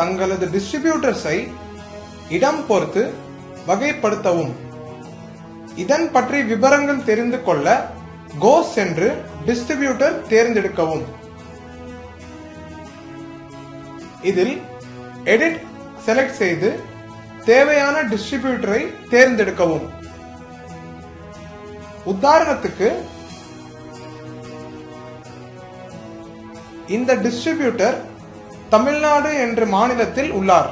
தங்களது டிஸ்ட்ரிபியூட்டர்ஸை இடம் பொறுத்து வகைப்படுத்தவும். இதன் பற்றி விவரங்கள் தெரிந்து கொள்ள கோ சென்று டிஸ்ட்ரிபியூட்டர் தேர்ந்தெடுக்கவும். இதில் எடிட் செலக்ட் செய்து தேவையான டிஸ்ட்ரிபியூட்டரை தேர்ந்தெடுக்கவும். உதாரணத்துக்கு இந்த டிஸ்ட்ரிபியூட்டர் தமிழ்நாடு என்ற மாநிலத்தில் உள்ளார்.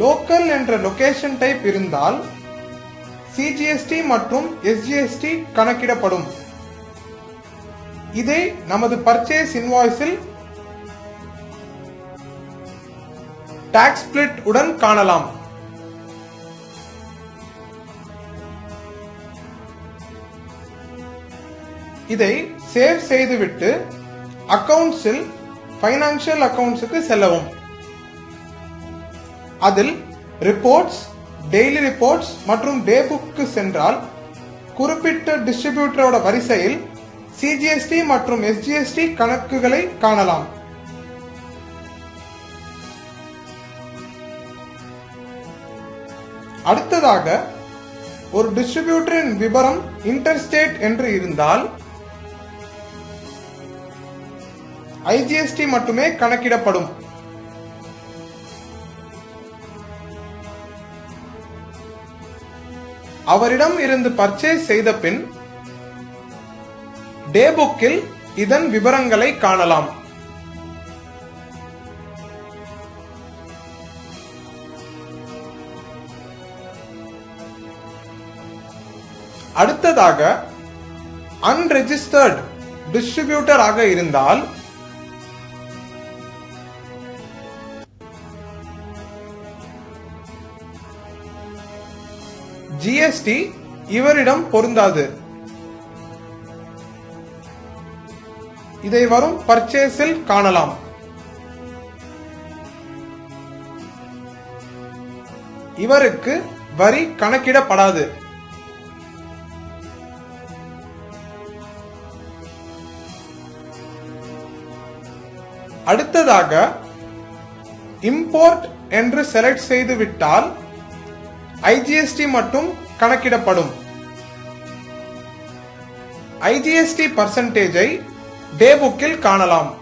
லோக்கல் என்ற லொகேஷன் டைப் இருந்தால் சிஜிஎஸ்டி மற்றும் எஸ்ஜிஎஸ்டி கணக்கிடப்படும். இதை நமது பர்ச்சேஸ் இன்வாய்ஸில் டாக்ஸ் ஸ்பிளிட் உடன் காணலாம். இதை சேவ் செய்துவிட்டு அக்கவுண்ட்ஸில் ஃபைனான்சியல் அக்கவுண்ட்ஸுக்கு செல்லவும். அதில் ரிப்போர்ட்ஸ் டெய்லி ரிப்போர்ட்ஸ் மற்றும் டே புக்கு சென்றால் குறிப்பிட்ட டிஸ்ட்ரிபியூட்டரோட வரிசையில் சிஜிஎஸ்டி மற்றும் எஸ்ஜிஎஸ்டி கணக்குகளை காணலாம். அடுத்ததாக ஒரு டிஸ்ட்ரிபியூட்டரின் விவரம் இன்டர்ஸ்டேட் என்று இருந்தால் ஐஜிஎஸ்டி மட்டுமே கணக்கிடப்படும். அவரிடம் இருந்து பர்ச்சேஸ் செய்த பின் டே புக்கில் இதன் விவரங்களை காணலாம். அடுத்ததாக அன்ரெஜிஸ்டர்ட் டிஸ்ட்ரிபியூட்டர் ஆக இருந்தால் ஜிஎஸ்டி இவரிடம் பொருந்தாது. இதை வரும் பர்ச்சேஸில் காணலாம். இவருக்கு வரி கணக்கிடப்படாது. அடுத்ததாக இம்போர்ட் என்று செலக்ட் செய்துவிட்டால் ஐஜிஎஸ்டி மட்டும் கணக்கிடப்படும். ஐஜிஎஸ்டி பர்சன்டேஜை டேபுக்கில் காணலாம்.